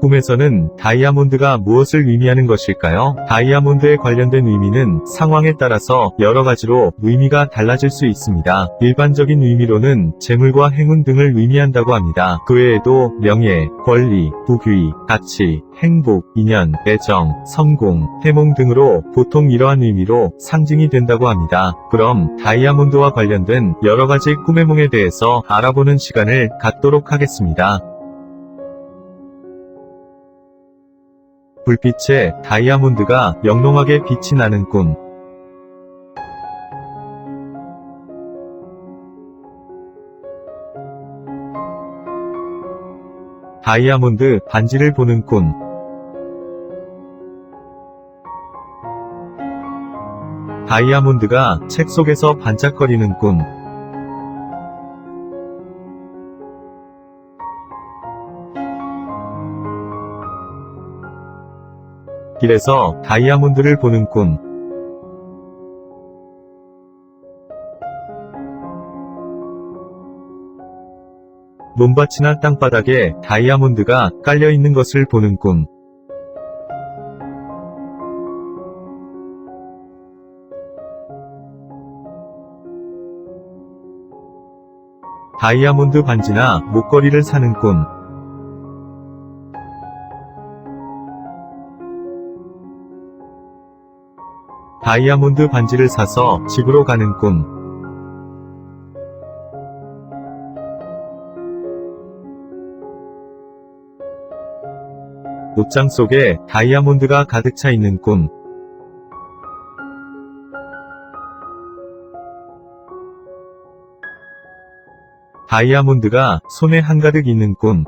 꿈에서는 다이아몬드가 무엇을 의미하는 것일까요? 다이아몬드에 관련된 의미는 상황에 따라서 여러 가지로 의미가 달라질 수 있습니다. 일반적인 의미로는 재물과 행운 등을 의미한다고 합니다. 그 외에도 명예, 권리, 부귀, 가치, 행복, 인연, 애정, 성공, 해몽 등으로 보통 이러한 의미로 상징이 된다고 합니다. 그럼 다이아몬드와 관련된 여러 가지 꿈의 몽에 대해서 알아보는 시간을 갖도록 하겠습니다. 불빛에 다이아몬드가 영롱하게 빛이 나는 꿈. 다이아몬드 반지를 보는 꿈. 다이아몬드가 책 속에서 반짝거리는 꿈. 길에서 다이아몬드를 보는 꿈. 논밭이나 땅바닥에 다이아몬드가 깔려 있는 것을 보는 꿈. 다이아몬드 반지나 목걸이를 사는 꿈. 다이아몬드 반지를 사서 집으로 가는 꿈. 옷장 속에 다이아몬드가 가득 차 있는 꿈. 다이아몬드가 손에 한가득 있는 꿈.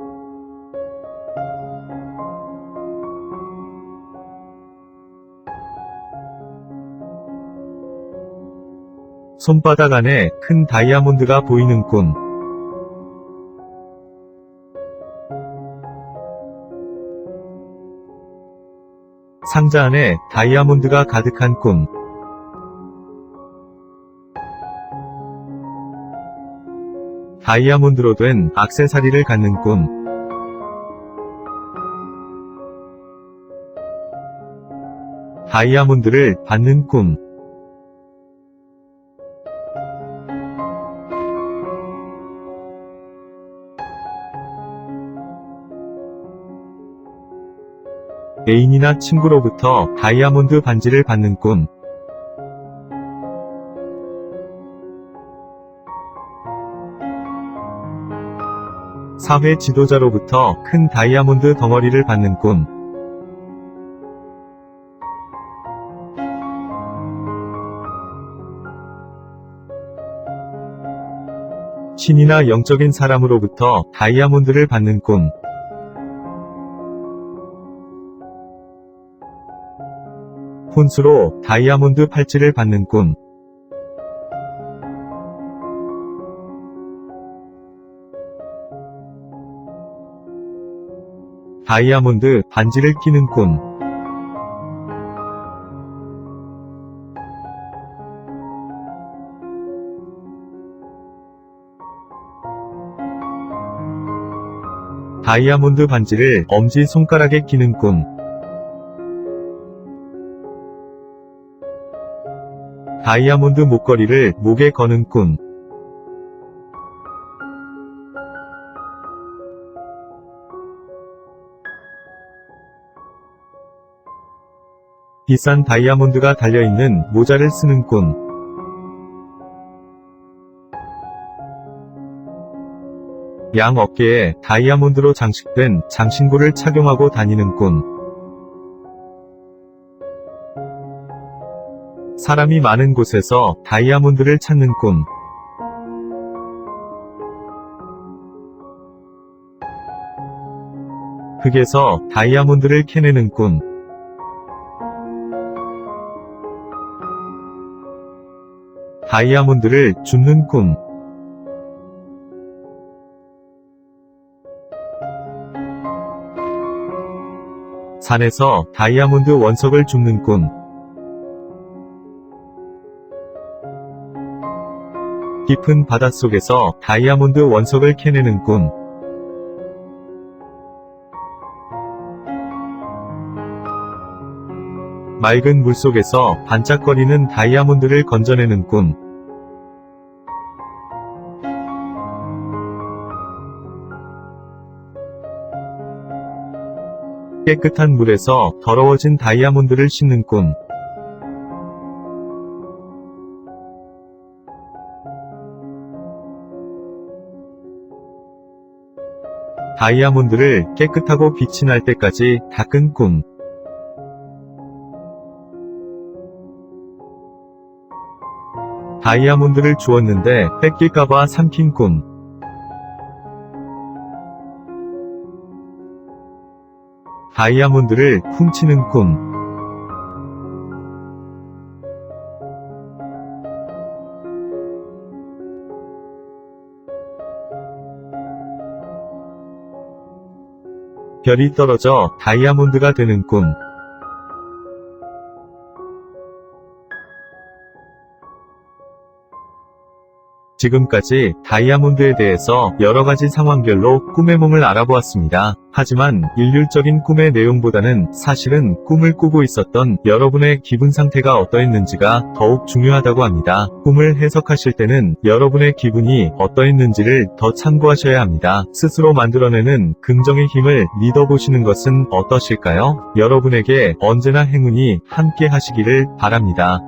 손바닥 안에 큰 다이아몬드가 보이는 꿈. 상자 안에 다이아몬드가 가득한 꿈. 다이아몬드로 된 악세사리를 갖는 꿈. 다이아몬드를 받는 꿈. 애인이나 친구로부터 다이아몬드 반지를 받는 꿈. 사회 지도자로부터 큰 다이아몬드 덩어리를 받는 꿈. 신이나 영적인 사람으로부터 다이아몬드를 받는 꿈. 혼수로 다이아몬드 팔찌를 받는 꿈. 다이아몬드 반지를 끼는 꿈. 다이아몬드 반지를 엄지 손가락에 끼는 꿈. 다이아몬드 목걸이를 목에 거는 꿈. 비싼 다이아몬드가 달려있는 모자를 쓰는 꿈. 양 어깨에 다이아몬드로 장식된 장신구를 착용하고 다니는 꿈. 사람이 많은 곳에서 다이아몬드를 찾는 꿈. 흙에서 다이아몬드를 캐내는 꿈. 다이아몬드를 줍는 꿈. 산에서 다이아몬드 원석을 줍는 꿈. 깊은 바닷속에서 다이아몬드 원석을 캐내는 꿈. 맑은 물속에서 반짝거리는 다이아몬드를 건져내는 꿈. 깨끗한 물에서 더러워진 다이아몬드를 씻는 꿈. 다이아몬드를 깨끗하고 빛이 날 때까지 닦은 꿈. 다이아몬드를 주었는데 뺏길까봐 삼킨 꿈. 다이아몬드를 훔치는 꿈. 별이 떨어져 다이아몬드가 되는 꿈. 지금까지 다이아몬드에 대해서 여러 가지 상황별로 꿈의 몸을 알아보았습니다. 하지만 일률적인 꿈의 내용보다는 사실은 꿈을 꾸고 있었던 여러분의 기분 상태가 어떠했는지가 더욱 중요하다고 합니다. 꿈을 해석하실 때는 여러분의 기분이 어떠했는지를 더 참고하셔야 합니다. 스스로 만들어내는 긍정의 힘을 믿어보시는 것은 어떠실까요? 여러분에게 언제나 행운이 함께 하시기를 바랍니다.